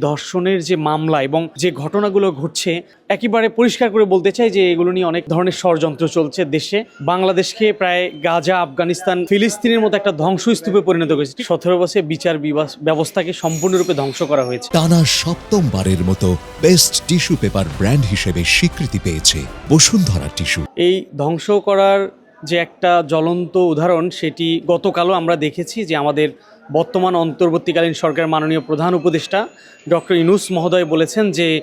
ধর্ষণের যে মামলা এবং যে ঘটনাগুলো ঘটছে একেবারে পরিষ্কার করে বলতে চাই যে এগুলো নিয়ে অনেক ধরনের ষড়যন্ত্র চলছে দেশে। বাংলাদেশকে প্রায় গাজা আফগানিস্তান ফিলিস্তিনের মতো একটা ধ্বংসস্তূপে পরিণত করেছে সতেরো বছরে বিচার বিবাস- ব্যবস্থাকে সম্পূর্ণরূপে ধ্বংস করা হয়েছে। টানা সপ্তমবারের মতো বেস্ট টিস্যু পেপার ব্র্যান্ড হিসেবে স্বীকৃতি পেয়েছে বসুন্ধরা টিস্যু। এই ধ্বংস করার যে একটা জ্বলন্ত উদাহরণ সেটি গতকালও আমরা দেখেছি যে আমাদের বর্তমান অন্তর্বর্তীকালীন সরকারের মাননীয় প্রধান উপদেষ্টা ডক্টর ইনুস মহোদয় বলেছেন যে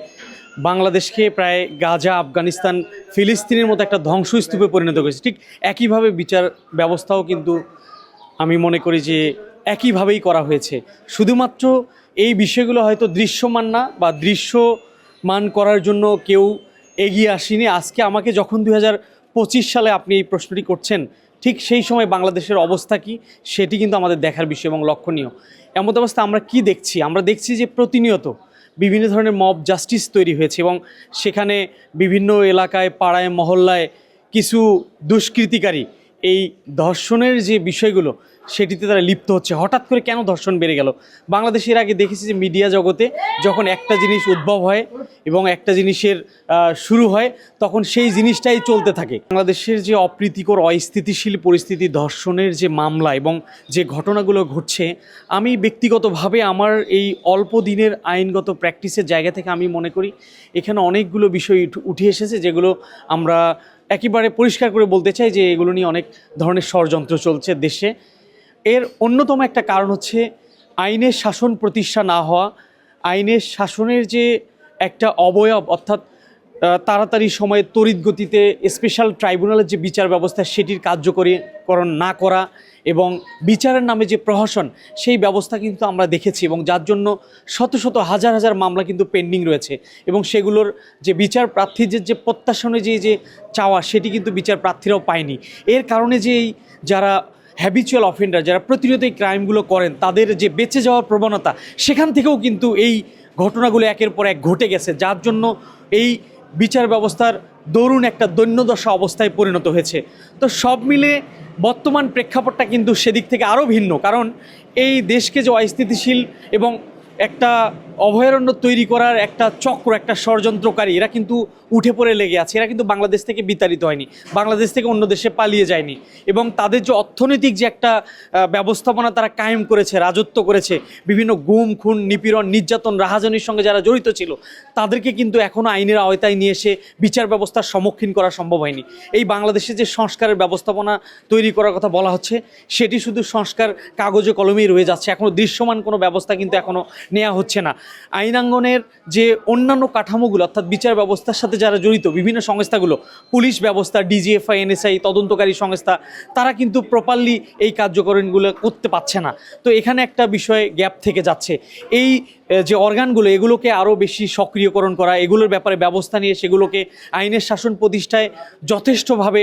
বাংলাদেশকে প্রায় গাজা, আফগানিস্তান, ফিলিস্তিনের মতো একটা ধ্বংসস্তূপে পরিণত করেছে। ঠিক একইভাবে বিচার ব্যবস্থাও কিন্তু আমি মনে করি যে একইভাবেই করা হয়েছে। শুধুমাত্র এই বিষয়গুলো হয়তো দৃশ্যমান না বা দৃশ্যমান করার জন্য কেউ এগিয়ে আসেনি। আজকে আমাকে যখন পঁচিশ সালে আপনি এই প্রশ্নটি করছেন, ঠিক সেই সময় বাংলাদেশের অবস্থা কি, সেটি কিন্তু আমাদের দেখার বিষয় এবং লক্ষণীয়। এমত অবস্থা আমরা কি দেখছি? আমরা দেখছি যে প্রতিনিয়ত বিভিন্ন ধরনের মব জাস্টিস তৈরি হয়েছে এবং সেখানে বিভিন্ন এলাকায়, পাড়ায়, মহল্লায় কিছু দুষ্কৃতিকারী এই ধর্ষণের যে বিষয়গুলো, সেটিতে তারা লিপ্ত হচ্ছে। হঠাৎ করে কেন ধর্ষণ বেড়ে গেল? বাংলাদেশের আগে দেখেছি যে মিডিয়া জগতে যখন একটা জিনিস উদ্ভব হয় এবং একটা জিনিসের শুরু হয়, তখন সেই জিনিসটাই চলতে থাকে। বাংলাদেশের যে অপ্রীতিকর, অস্থিতিশীল পরিস্থিতি ধর্ষণের যে মামলা এবং যে ঘটনাগুলো ঘটছে, আমি ব্যক্তিগতভাবে আমার এই অল্প দিনের আইনগত প্র্যাকটিসের জায়গা থেকে আমি মনে করি, এখানে অনেকগুলো বিষয় উঠ- এসেছে যেগুলো আমরা একেবারে পরিষ্কার করে বলতে চাই যে এগুলো নিয়ে অনেক ধরনের ষড়যন্ত্র চলছে দেশে। এর অন্যতম একটা কারণ হচ্ছে আইনের শাসন প্রতিষ্ঠা না হওয়া। আইনের শাসনের যে একটা অবয়ব, অর্থাৎ তাড়াতাড়ি সময়ে তড়িৎ গতিতে স্পেশাল ট্রাইব্যুনালের যে বিচার ব্যবস্থা সেটির কার্যকরীকরণ না করা এবং বিচারের নামে যে প্রহসন, সেই ব্যবস্থা কিন্তু আমরা দেখেছি এবং যার জন্য শত শত হাজার হাজার মামলা কিন্তু পেন্ডিং রয়েছে এবং সেগুলোর যে বিচার প্রার্থীদের যে প্রত্যাশনে যে যে চাওয়া, সেটি কিন্তু বিচার প্রার্থীরাও পায়নি। এর কারণে যে এই যারা হ্যাবিচুয়াল অফেন্ডার যারা প্রতিনিয়ত এই ক্রাইমগুলো করেন, তাদের যে বেঁচে যাওয়ার প্রবণতা, সেখান থেকেও কিন্তু এই ঘটনাগুলো একের পর এক ঘটে গেছে। যার জন্য এই বিচার ব্যবস্থার দরুণ একটা দৈন্যদশা অবস্থায় পরিণত হয়েছে। তো সব মিলে বর্তমান প্রেক্ষাপটটা কিন্তু সেদিক থেকে আরও ভিন্ন। কারণ এই দেশকে যে অস্থিতিশীল এবং একটা অভয়ারণ্য তৈরি করার একটা চক্র, একটা ষড়যন্ত্রকারী, এরা কিন্তু উঠে পড়ে লেগে আছে। এরা কিন্তু বাংলাদেশ থেকে বিতাড়িত হয়নি, বাংলাদেশ থেকে অন্য দেশে পালিয়ে যায়নি এবং তাদের যে অর্থনৈতিক যে একটা ব্যবস্থাপনা তারা কায়েম করেছে, রাজত্ব করেছে, বিভিন্ন গুম, খুন, নিপীড়ন, নির্যাতন, রাহাজানির সঙ্গে যারা জড়িত ছিল, তাদেরকে কিন্তু এখনও আইনের আওতায় নিয়ে এসে বিচার ব্যবস্থার সম্মুখীন করা সম্ভব হয়নি। এই বাংলাদেশে যে সংস্কারের ব্যবস্থাপনা তৈরি করার কথা বলা হচ্ছে, সেটি শুধু সংস্কার কাগজে কলমেই রয়ে যাচ্ছে এখনও দৃশ্যমান কোনো ব্যবস্থা কিন্তু এখনও নেওয়া হচ্ছে না। আইনাঙ্গনের যে অন্যান্য কাঠামোগুলো, অর্থাৎ বিচার ব্যবস্থার সাথে যারা জড়িত, বিভিন্ন সংস্থাগুলো, পুলিশ ব্যবস্থা, ডিজিএফআই, এনএসআই, তদন্তকারী সংস্থা, তারা কিন্তু প্রপারলি এই কার্যকরণগুলো করতে পারছে না। তো এখানে একটা বিষয় গ্যাপ থেকে যাচ্ছে। এই যে অর্গানগুলো এগুলোকে আরও বেশি সক্রিয়করণ করা, এগুলোর ব্যাপারে ব্যবস্থা নিয়ে সেগুলোকে আইনের শাসন প্রতিষ্ঠায় যথেষ্টভাবে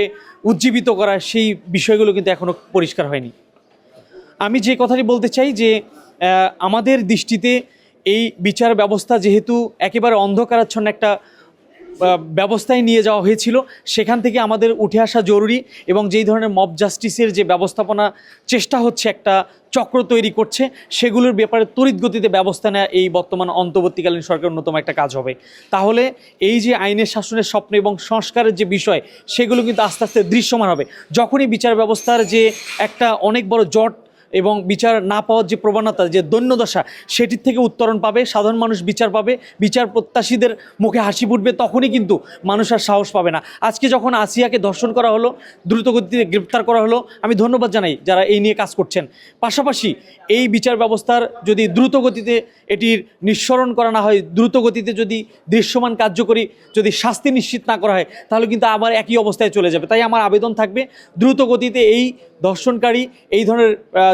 উজ্জীবিত করা, সেই বিষয়গুলো কিন্তু এখনও পরিষ্কার হয়নি। আমি যে কথাটি বলতে চাই যে আমাদের দৃষ্টিতে এই বিচার ব্যবস্থা যেহেতু একেবারে অন্ধকারাচ্ছন্ন একটা ব্যবস্থায় নিয়ে যাওয়া হয়েছিল, সেখান থেকে আমাদের উঠে আসা জরুরি এবং যেই ধরনের মব জাস্টিসের যে ব্যবস্থাপনা চেষ্টা হচ্ছে, একটা চক্র তৈরি করছে, সেগুলোর ব্যাপারে তড়িৎ গতিতে ব্যবস্থা নেওয়া এই বর্তমান অন্তর্বর্তীকালীন সরকার অন্যতম একটা কাজ হবে। তাহলে এই যে আইনের শাসনের স্বপ্ন এবং সংস্কারের যে বিষয়, সেগুলো কিন্তু আস্তে আস্তে দৃশ্যমান হবে। যখনই বিচার ব্যবস্থার যে একটা অনেক বড় জট এবং বিচার না পাওয়ার যে প্রবণতা, যে দৈন্যদশা, সেটির থেকে উত্তরণ পাবে, সাধারণ মানুষ বিচার পাবে, বিচার প্রত্যাশীদের মুখে হাসি ফুটবে, তখনই কিন্তু মানুষ আর সাহস পাবে না। আজকে যখন আসিয়াকে ধর্ষণ করা হলো, দ্রুতগতিতে গ্রেপ্তার করা হলো, আমি ধন্যবাদ জানাই যারা এই নিয়ে কাজ করছেন। পাশাপাশি এই বিচার ব্যবস্থার যদি দ্রুতগতিতে এটির নিঃসরণ করা না হয়, দ্রুতগতিতে যদি দৃশ্যমান কার্যকরী যদি শাস্তি নিশ্চিত না করা হয়, তাহলে কিন্তু আবার একই অবস্থায় চলে যাবে। তাই আমার আবেদন থাকবে দ্রুত গতিতে এই ধর্ষণকারী, এই ধরনের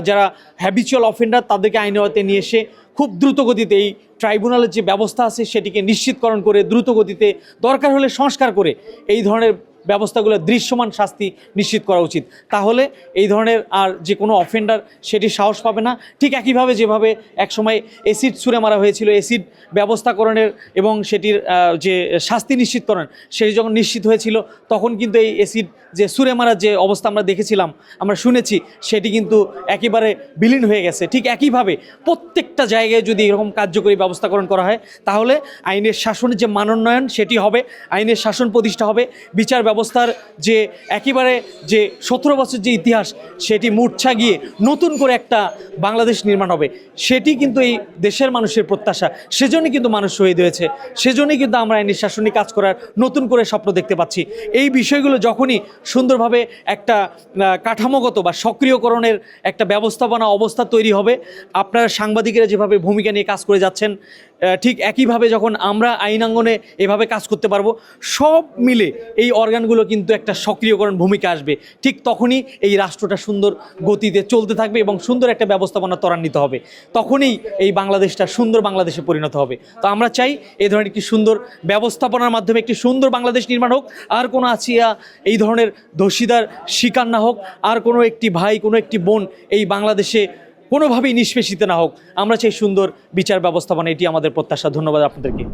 যারা হ্যাবিচুয়াল অফেন্ডার তাদেরকে আইনের আওতায় নিয়ে এসে খুব দ্রুত গতিতে এই ট্রাইব্যুনালের যে ব্যবস্থা আছে, সেটিকে নিশ্চিতকরণ করে দ্রুত গতিতে দরকার হলে সংস্কার করে এই ধরনের ব্যবস্থাগুলো দৃশ্যমান শাস্তি নিশ্চিত করা উচিত। তাহলে এই ধরনের আর যে কোনো অফেন্ডার সেটি সাহস পাবে না। ঠিক একইভাবে যেভাবে একসময় এসিড ছুঁড়ে মারা হয়েছিল এসিড ব্যবস্থাকরণের এবং সেটির যে শাস্তি নিশ্চিতকরণ সেটি যখন নিশ্চিত হয়েছিল, তখন কিন্তু এই এসিড যে সুরে মারার যে অবস্থা আমরা দেখেছিলাম, আমরা শুনেছি, সেটি কিন্তু একেবারে বিলীন হয়ে গেছে। ঠিক একইভাবে প্রত্যেকটা জায়গায় যদি এরকম কার্যকরী ব্যবস্থাকরণ করা হয়, তাহলে আইনের শাসনের যে মানোন্নয়ন, সেটি হবে, আইনের শাসন প্রতিষ্ঠা হবে, বিচার ব্যবস্থার যে একেবারে যে সতেরো বছর যে ইতিহাস, সেটি মূর্ছা গিয়ে নতুন করে একটা বাংলাদেশ নির্মাণ হবে। সেটি কিন্তু এই দেশের মানুষের প্রত্যাশা। সেজন্যই কিন্তু মানুষ শহীদ হয়েছে। সেজন্যই কিন্তু আমরা আইনের শাসনিক কাজ করার নতুন করে স্বপ্ন দেখতে পাচ্ছি। এই বিষয়গুলো যখনই সুন্দরভাবে একটা কাঠামোগত বা সক্রিয়করণের একটা ব্যবস্থাপনা অবস্থা তৈরি হবে, আপনারা সাংবাদিকেরা যেভাবে ভূমিকা নিয়ে কাজ করে যাচ্ছেন ঠিক একইভাবে যখন আমরা আইনাঙ্গনে এভাবে কাজ করতে পারব, সব মিলে এই অর্গানগুলো কিন্তু একটা সক্রিয়করণ ভূমিকা আসবে। ঠিক তখনই এই রাষ্ট্রটা সুন্দর গতিতে চলতে থাকবে এবং সুন্দর একটা ব্যবস্থাপনা ত্বরান্বিত হবে। তখনই এই বাংলাদেশটা সুন্দর বাংলাদেশে পরিণত হবে। তো আমরা চাই এই ধরনের একটি সুন্দর ব্যবস্থাপনার মাধ্যমে একটি সুন্দর বাংলাদেশ নির্মাণ হোক, আর কোনো আছিয়া এই ধরনের দোষীদার শিকার না হোক, আর কোনো একটি ভাই, কোনো একটি বোন এই বাংলাদেশে কোনোভাবেই নিষ্পেষিত না হোক আমরা চাই সুন্দর বিচার ব্যবস্থাপনা এটি আমাদের প্রত্যাশা। ধন্যবাদ আপনাদেরকে।